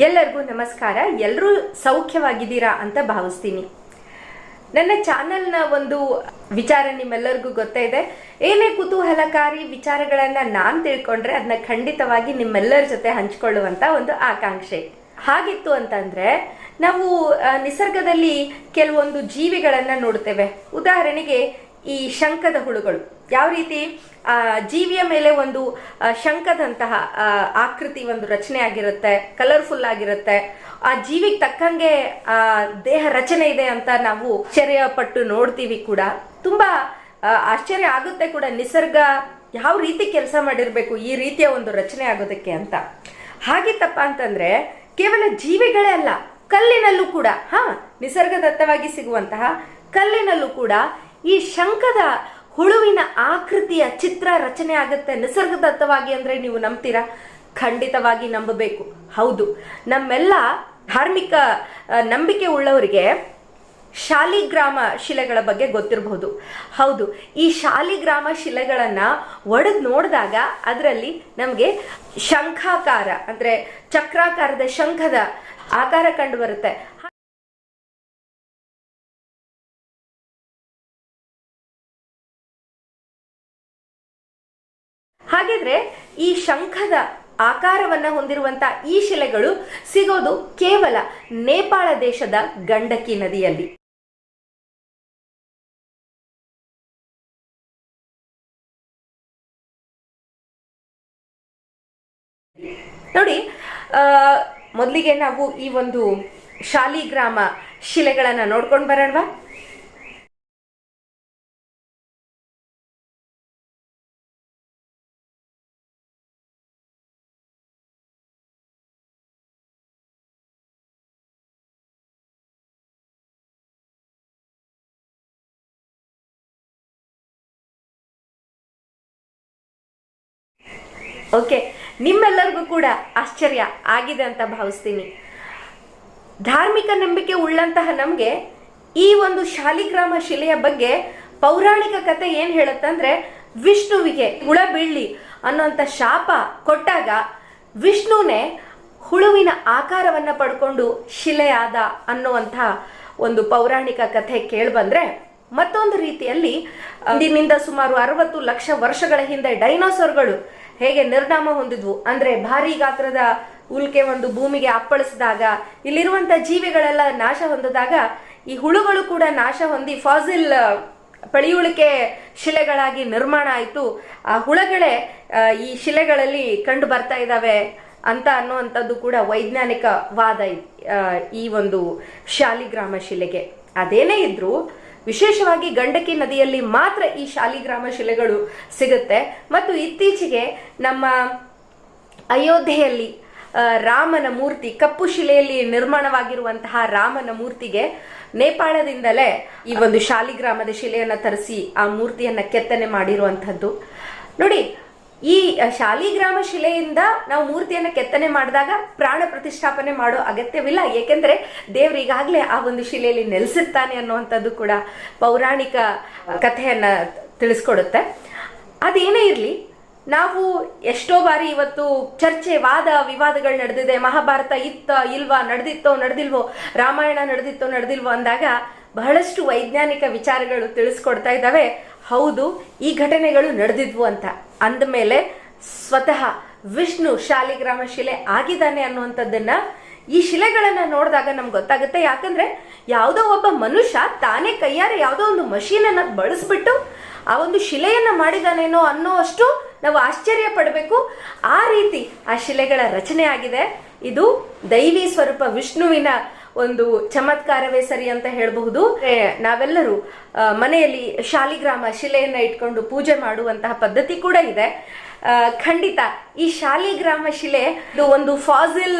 ಎಲ್ಲರಿಗೂ ನಮಸ್ಕಾರ. ಎಲ್ಲರೂ ಸೌಖ್ಯವಾಗಿದ್ದೀರಾ ಅಂತ ಭಾವಿಸ್ತೀನಿ. ನನ್ನ ಚಾನೆಲ್ನ ಒಂದು ವಿಚಾರ ನಿಮ್ಮೆಲ್ಲರಿಗೂ ಗೊತ್ತೇ ಇದೆ. ಏನೇ ಕುತೂಹಲಕಾರಿ ವಿಚಾರಗಳನ್ನ ನಾನು ತಿಳ್ಕೊಂಡ್ರೆ ಅದನ್ನ ಖಂಡಿತವಾಗಿ ನಿಮ್ಮೆಲ್ಲರ ಜೊತೆ ಹಂಚಿಕೊಳ್ಳುವಂತ ಒಂದು ಆಕಾಂಕ್ಷೆ. ಹಾಗಿತ್ತು ಅಂತಂದ್ರೆ, ನಾವು ನಿಸರ್ಗದಲ್ಲಿ ಕೆಲವೊಂದು ಜೀವಿಗಳನ್ನು ನೋಡ್ತೇವೆ. ಉದಾಹರಣೆಗೆ ಈ ಶಂಕದ ಹುಳುಗಳು. ಯಾವ ರೀತಿ, ಆ, ಜೀವಿಯ ಮೇಲೆ ಒಂದು ಶಂಕದಂತಹ ಆಕೃತಿ ಒಂದು ರಚನೆ ಆಗಿರುತ್ತೆ ಕಲರ್ಫುಲ್ ಆಗಿರುತ್ತೆ, ಆ ಜೀವಿಗೆ ತಕ್ಕಂಗೆ, ಆ, ದೇಹ ರಚನೆ ಇದೆ ಅಂತ ನಾವು ಆಶ್ಚರ್ಯ ಪಟ್ಟು ನೋಡ್ತೀವಿ ಕೂಡ. ತುಂಬಾ ಆಶ್ಚರ್ಯ ಆಗುತ್ತೆ ಕೂಡ ನಿಸರ್ಗ ಯಾವ ರೀತಿ ಕೆಲಸ ಮಾಡಿರ್ಬೇಕು ಈ ರೀತಿಯ ಒಂದು ರಚನೆ ಆಗೋದಕ್ಕೆ ಅಂತ. ಹಾಗಿತ್ತಪ್ಪ ಅಂತಂದ್ರೆ, ಕೇವಲ ಜೀವಿಗಳೇ ಅಲ್ಲ, ಕಲ್ಲಿನಲ್ಲೂ ಕೂಡ, ಹಾಂ, ನಿಸರ್ಗದತ್ತವಾಗಿ ಸಿಗುವಂತಹ ಕಲ್ಲಿನಲ್ಲೂ ಕೂಡ ಈ ಶಂಕದ ಹುಳುವಿನ ಆಕೃತಿಯ ಚಿತ್ರ ರಚನೆ ಆಗುತ್ತೆ ನಿಸರ್ಗದತ್ತವಾಗಿ ಅಂದ್ರೆ ನೀವು ನಂಬ್ತೀರಾ? ಖಂಡಿತವಾಗಿ ನಂಬಬೇಕು. ಹೌದು. ನಮ್ಮೆಲ್ಲ ಧಾರ್ಮಿಕ ನಂಬಿಕೆ ಉಳ್ಳವರಿಗೆ ಶಾಲಿಗ್ರಾಮ ಶಿಲೆಗಳ ಬಗ್ಗೆ ಗೊತ್ತಿರಬಹುದು. ಹೌದು. ಈ ಶಾಲಿಗ್ರಾಮ ಶಿಲೆಗಳನ್ನ ಒಡೆದು ನೋಡಿದಾಗ ಅದರಲ್ಲಿ ನಮಗೆ ಶಂಖಾಕಾರ ಅಂದ್ರೆ ಚಕ್ರಾಕಾರದ ಶಂಖದ ಆಕಾರ ಕಂಡು ಬರುತ್ತೆ. ಹಾಗಿದ್ರೆ ಈ ಶಂಖದ ಆಕಾರವನ್ನ ಹೊಂದಿರುವಂತ ಈ ಶಿಲೆಗಳು ಸಿಗೋದು ಕೇವಲ ನೇಪಾಳ ದೇಶದ ಗಂಡಕಿ ನದಿಯಲ್ಲಿ. ನೋಡಿ ಆ, ಮೊದಲಿಗೆ ನಾವು ಈ ಒಂದು ಶಾಲಿಗ್ರಾಮ ಶಿಲೆಗಳನ್ನ ನೋಡ್ಕೊಂಡು ಬರೋಣವಾ? ಓಕೆ ನಿಮ್ಮೆಲ್ಲರಿಗೂ ಕೂಡ ಆಶ್ಚರ್ಯ ಆಗಿದೆ ಅಂತ ಭಾವಿಸ್ತೀನಿ. ಧಾರ್ಮಿಕ ನಂಬಿಕೆ ಉಳ್ಳಂತಹ ನಮಗೆ ಈ ಒಂದು ಶಾಲಿಗ್ರಾಮ ಶಿಲೆಯ ಬಗ್ಗೆ ಪೌರಾಣಿಕ ಕತೆ ಏನ್ ಹೇಳುತ್ತಂದ್ರೆ, ವಿಷ್ಣುವಿಗೆ ಹುಳ ಬೀಳ್ಲಿ ಅನ್ನೋಂಥ ಶಾಪ ಕೊಟ್ಟಾಗ ವಿಷ್ಣುನೇ ಹುಳುವಿನ ಆಕಾರವನ್ನ ಪಡ್ಕೊಂಡು ಶಿಲೆಯಾದ ಅನ್ನುವಂಥ ಒಂದು ಪೌರಾಣಿಕ ಕಥೆ ಕೇಳ್ಬಂದ್ರೆ ಮತ್ತೊಂದು ರೀತಿಯಲ್ಲಿ ಇಂದಿನಿಂದ ಸುಮಾರು ಅರವತ್ತು ಲಕ್ಷ ವರ್ಷಗಳ ಹಿಂದೆ ಡೈನೋಸಾರ್ಗಳು ಹೇಗೆ ನಿರ್ನಾಮ ಹೊಂದಿದ್ವು ಅಂದ್ರೆ ಭಾರಿ ಗಾತ್ರದ ಉಲ್ಕೆ ಒಂದು ಭೂಮಿಗೆ ಅಪ್ಪಳಿಸಿದಾಗ, ಇಲ್ಲಿರುವಂತ ಜೀವಿಗಳೆಲ್ಲ ನಾಶ ಹೊಂದಿದಾಗ, ಈ ಹುಳುಗಳು ಕೂಡ ನಾಶ ಹೊಂದಿ ಫಾಸಿಲ್ ಪಳಿಯುಳಿಕೆ ಶಿಲೆಗಳಾಗಿ ನಿರ್ಮಾಣ ಆಯಿತು. ಆ ಹುಳಗಳೇ ಈ ಶಿಲೆಗಳಲ್ಲಿ ಕಂಡು ಬರ್ತಾ ಇದ್ದಾವೆ ಅಂತ ಅನ್ನುವಂಥದ್ದು ಕೂಡ ವೈಜ್ಞಾನಿಕ ವಾದ ಈ ಒಂದು ಶಾಲಿಗ್ರಾಮ ಶಿಲೆಗೆ. ಅದೇನೇ ಇದ್ರೂ ವಿಶೇಷವಾಗಿ ಗಂಡಕಿ ನದಿಯಲ್ಲಿ ಮಾತ್ರ ಈ ಶಾಲಿಗ್ರಾಮ ಶಿಲೆಗಳು ಸಿಗುತ್ತೆ. ಮತ್ತು ಇತ್ತೀಚೆಗೆ ನಮ್ಮ ಅಯೋಧ್ಯೆಯಲ್ಲಿ ರಾಮನ ಮೂರ್ತಿ, ಕಪ್ಪು ಶಿಲೆಯಲ್ಲಿ ನಿರ್ಮಾಣವಾಗಿರುವಂತಹ ರಾಮನ ಮೂರ್ತಿಗೆ ನೇಪಾಳದಿಂದಲೇ ಈ ಒಂದು ಶಾಲಿಗ್ರಾಮದ ಶಿಲೆಯನ್ನು ತರಿಸಿ ಆ ಮೂರ್ತಿಯನ್ನ ಕೆತ್ತನೆ ಮಾಡಿರುವಂಥದ್ದು. ನೋಡಿ ಈ ಶಾಲಿಗ್ರಾಮ ಶಿಲೆಯಿಂದ ನಾವು ಮೂರ್ತಿಯನ್ನು ಕೆತ್ತನೆ ಮಾಡಿದಾಗ ಪ್ರಾಣ ಪ್ರತಿಷ್ಠಾಪನೆ ಮಾಡೋ ಅಗತ್ಯವಿಲ್ಲ. ಏಕೆಂದ್ರೆ ದೇವ್ರು ಈಗಾಗಲೇ ಆ ಒಂದು ಶಿಲೆಯಲ್ಲಿ ನೆಲೆಸಿರ್ತಾನೆ ಅನ್ನುವಂಥದ್ದು ಕೂಡ ಪೌರಾಣಿಕ ಕಥೆಯನ್ನು ತಿಳಿಸ್ಕೊಡುತ್ತೆ. ಅದೇನೇ ಇರಲಿ, ನಾವು ಎಷ್ಟೋ ಬಾರಿ ಇವತ್ತು ಚರ್ಚೆ, ವಾದ, ವಿವಾದಗಳು ನಡೆದಿದೆ. ಮಹಾಭಾರತ ಇತ್ತ, ಇಲ್ವಾ, ನಡೆದಿತ್ತೋ, ನಡೆದಿಲ್ವೋ, ರಾಮಾಯಣ ನಡೆದಿತ್ತೋ, ನಡೆದಿಲ್ವೋ ಅಂದಾಗ ಬಹಳಷ್ಟು ವೈಜ್ಞಾನಿಕ ವಿಚಾರಗಳು ತಿಳಿಸ್ಕೊಡ್ತಾ ಇದ್ದಾವೆ. ಹೌದು, ಈ ಘಟನೆಗಳು ನಡೆದಿದ್ವು ಅಂತ. ಅಂದಮೇಲೆ ಸ್ವತಃ ವಿಷ್ಣು ಶಾಲಿಗ್ರಾಮ ಶಿಲೆ ಆಗಿದ್ದಾನೆ ಅನ್ನುವಂಥದ್ದನ್ನ ಈ ಶಿಲೆಗಳನ್ನ ನೋಡಿದಾಗ ನಮ್ಗೆ ಗೊತ್ತಾಗುತ್ತೆ. ಯಾಕಂದ್ರೆ ಯಾವುದೋ ಒಬ್ಬ ಮನುಷ್ಯ ತಾನೇ ಕೈಯಾರೆ ಯಾವುದೋ ಒಂದು ಮಷೀನ್ ಅನ್ನ ಬಳಸ್ಬಿಟ್ಟು ಆ ಒಂದು ಶಿಲೆಯನ್ನ ಮಾಡಿದಾನೇನೋ ಅನ್ನೋ ಅಷ್ಟು ನಾವು ಆಶ್ಚರ್ಯ ಪಡಬೇಕು. ಆ ರೀತಿ ಆ ಶಿಲೆಗಳ ರಚನೆ ಆಗಿದೆ. ಇದು ದೈವಿ ಸ್ವರೂಪ ವಿಷ್ಣುವಿನ ಒಂದು ಚಮತ್ಕಾರವೇ ಸರಿ ಅಂತ ಹೇಳಬಹುದು. ನಾವೆಲ್ಲರೂ ಮನೆಯಲ್ಲಿ ಶಾಲಿಗ್ರಾಮ ಶಿಲೆಯನ್ನ ಇಟ್ಕೊಂಡು ಪೂಜೆ ಮಾಡುವಂತಹ ಪದ್ಧತಿ ಕೂಡ ಇದೆ. ಖಂಡಿತ ಈ ಶಾಲಿಗ್ರಾಮ ಶಿಲೆ ಇದು ಒಂದು ಫಾಸಿಲ್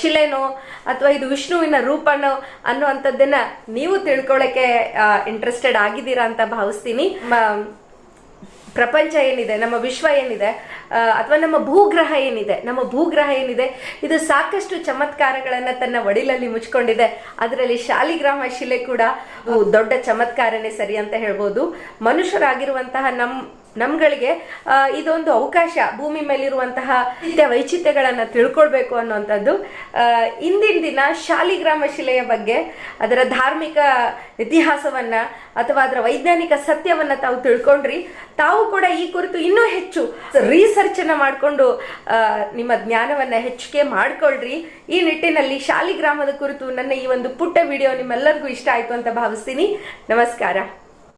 ಶಿಲೆನೋ ಅಥವಾ ಇದು ವಿಷ್ಣುವಿನ ರೂಪನೋ ಅನ್ನುವಂಥದ್ದನ್ನ ನೀವು ತಿಳ್ಕೊಳ್ಳಕ್ಕೆ ಇಂಟ್ರೆಸ್ಟೆಡ್ ಆಗಿದ್ದೀರಾ ಅಂತ ಭಾವಿಸ್ತೀನಿ. ಪ್ರಪಂಚ ಏನಿದೆ, ನಮ್ಮ ವಿಶ್ವ ಏನಿದೆ ಅಥವಾ ನಮ್ಮ ಭೂಗ್ರಹ ಏನಿದೆ, ನಮ್ಮ ಭೂಗ್ರಹ ಏನಿದೆ, ಇದು ಸಾಕಷ್ಟು ಚಮತ್ಕಾರಗಳನ್ನ ತನ್ನ ಒಡಿಲಲ್ಲಿ ಮುಚ್ಕೊಂಡಿದೆ. ಅದರಲ್ಲಿ ಶಾಲಿಗ್ರಾಮ ಶಿಲೆ ಕೂಡ ದೊಡ್ಡ ಚಮತ್ಕಾರನೇ ಸರಿ ಅಂತ ಹೇಳ್ಬೋದು. ಮನುಷ್ಯರಾಗಿರುವಂತಹ ನಮ್ ನಮ್ಗಳಿಗೆ ಇದೊಂದು ಅವಕಾಶ ಭೂಮಿ ಮೇಲಿರುವಂತಹ ವೈಚಿತ್ರ್ಯಗಳನ್ನ ತಿಳ್ಕೊಳ್ಬೇಕು ಅನ್ನುವಂಥದ್ದು. ಇಂದಿನ ದಿನ ಶಾಲಿಗ್ರಾಮ ಶಿಲೆಯ ಬಗ್ಗೆ, ಅದರ ಧಾರ್ಮಿಕ ಇತಿಹಾಸವನ್ನ ಅಥವಾ ಅದರ ವೈಜ್ಞಾನಿಕ ಸತ್ಯವನ್ನ ತಾವು ತಿಳ್ಕೊಂಡ್ರಿ. ತಾವು ಕೂಡ ಈ ಕುರಿತು ಇನ್ನೂ ಹೆಚ್ಚು ರಿಸರ್ಚ್ ಅನ್ನ ಮಾಡಿಕೊಂಡು ನಿಮ್ಮ ಜ್ಞಾನವನ್ನ ಹೆಚ್ಚಿಗೆ ಮಾಡ್ಕೊಳ್ರಿ. ಈ ನಿಟ್ಟಿನಲ್ಲಿ ಶಾಲಿಗ್ರಾಮದ ಕುರಿತು ನನ್ನ ಈ ಒಂದು ಪುಟ್ಟ ವಿಡಿಯೋ ನಿಮ್ಮೆಲ್ಲರಿಗೂ ಇಷ್ಟ ಆಯ್ತು ಅಂತ ಭಾವಿಸ್ತೀನಿ. ನಮಸ್ಕಾರ.